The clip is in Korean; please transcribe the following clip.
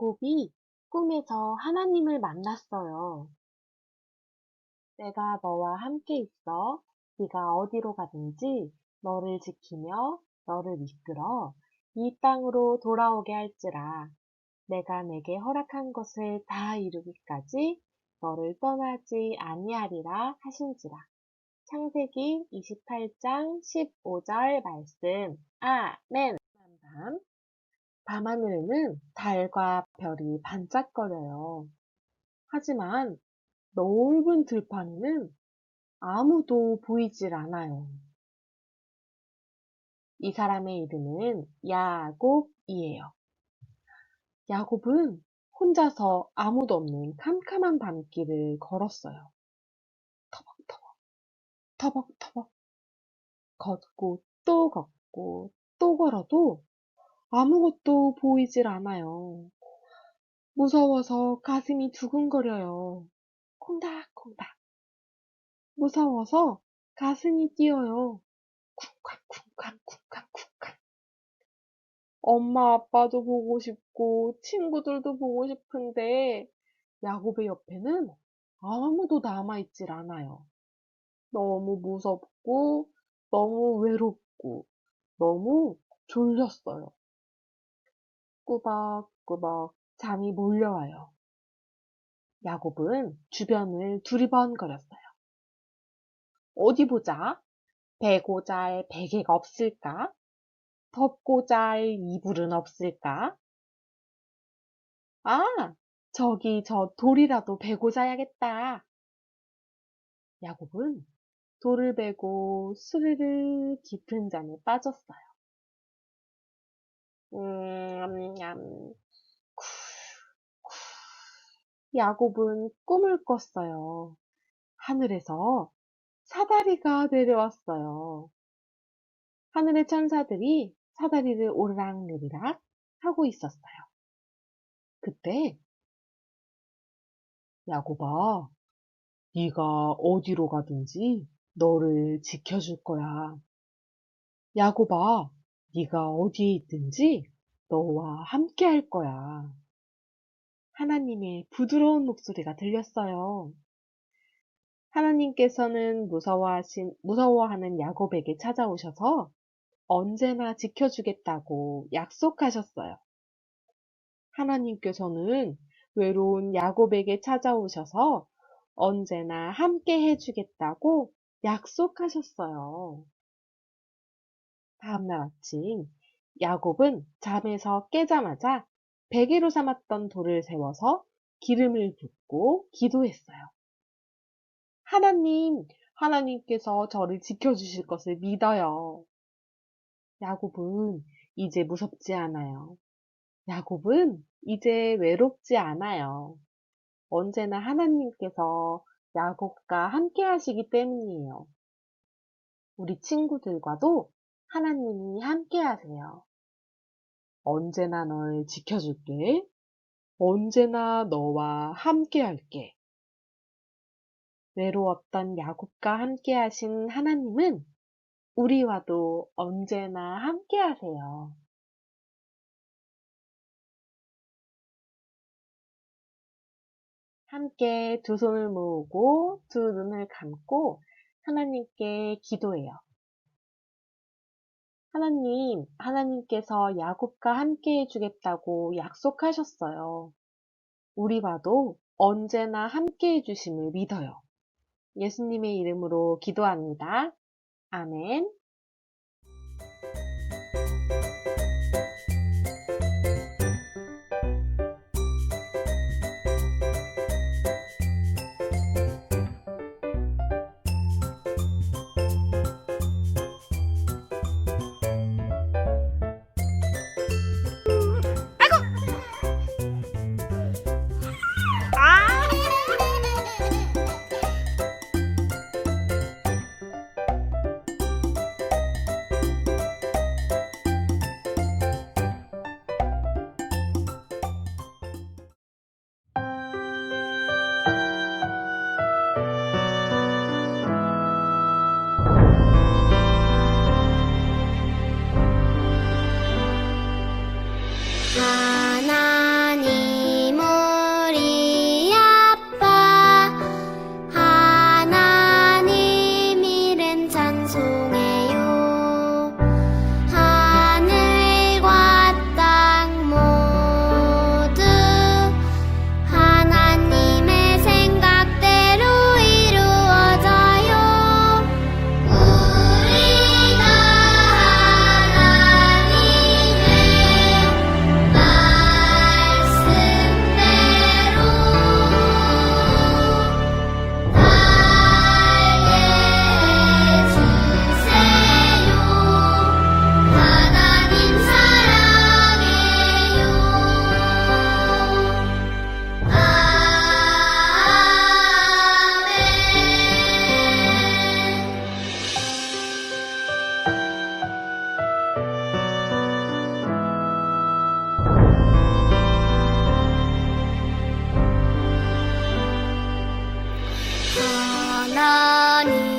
야곱이 꿈에서 하나님을 만났어요. 내가 너와 함께 있어. 네가 어디로 가든지 너를 지키며 너를 이끌어 이 땅으로 돌아오게 할지라. 내가 내게 허락한 것을 다 이루기까지 너를 떠나지 아니하리라 하신지라. 창세기 28장 15절 말씀. 아멘. 밤, 밤하늘에는 달과 별이 반짝거려요. 하지만 넓은 들판에는 아무도 보이질 않아요. 이 사람의 이름은 야곱이에요. 야곱은 혼자서 아무도 없는 캄캄한 밤길을 걸었어요. 터벅터벅, 터벅터벅. 걷고 또 걷고 또 걸어도 아무것도 보이질 않아요. 무서워서 가슴이 두근거려요. 콩닥콩닥. 무서워서 가슴이 뛰어요. 쿵쾅쿵쾅 쿵쾅쿵쾅. 엄마 아빠도 보고 싶고 친구들도 보고 싶은데 야곱의 옆에는 아무도 남아있질 않아요. 너무 무섭고 너무 외롭고 너무 졸렸어요. 꾸벅꾸벅 잠이 몰려와요. 야곱은 주변을 두리번거렸어요. 어디 보자. 베고 잘 베개가 없을까? 덮고 잘 이불은 없을까? 아, 저기 저 돌이라도 베고 자야겠다. 야곱은 돌을 베고 스르르 깊은 잠에 빠졌어요. 음. 야곱은 꿈을 꿨어요. 하늘에서 사다리가 내려왔어요. 하늘의 천사들이 사다리를 오르락내리락 하고 있었어요. 그때 야곱아, 네가 어디로 가든지 너를 지켜줄 거야. 야곱아, 네가 어디에 있든지 너와 함께 할 거야. 하나님의 부드러운 목소리가 들렸어요. 하나님께서는 무서워하신, 무서워하는 야곱에게 찾아오셔서 언제나 지켜주겠다고 약속하셨어요. 하나님께서는 외로운 야곱에게 찾아오셔서 언제나 함께 해주겠다고 약속하셨어요. 다음날 아침, 야곱은 잠에서 깨자마자 베개로 삼았던 돌을 세워서 기름을 붓고 기도했어요. 하나님, 하나님께서 저를 지켜주실 것을 믿어요. 야곱은 이제 무섭지 않아요. 야곱은 이제 외롭지 않아요. 언제나 하나님께서 야곱과 함께 하시기 때문이에요. 우리 친구들과도 하나님이 함께 하세요. 언제나 널 지켜줄게. 언제나 너와 함께 할게. 외로웠던 야곱과 함께 하신 하나님은 우리와도 언제나 함께 하세요. 함께 두 손을 모으고 두 눈을 감고 하나님께 기도해요. 하나님, 하나님께서 야곱과 함께 해주겠다고 약속하셨어요. 우리와도 언제나 함께 해주심을 믿어요. 예수님의 이름으로 기도합니다. 아멘. জানানি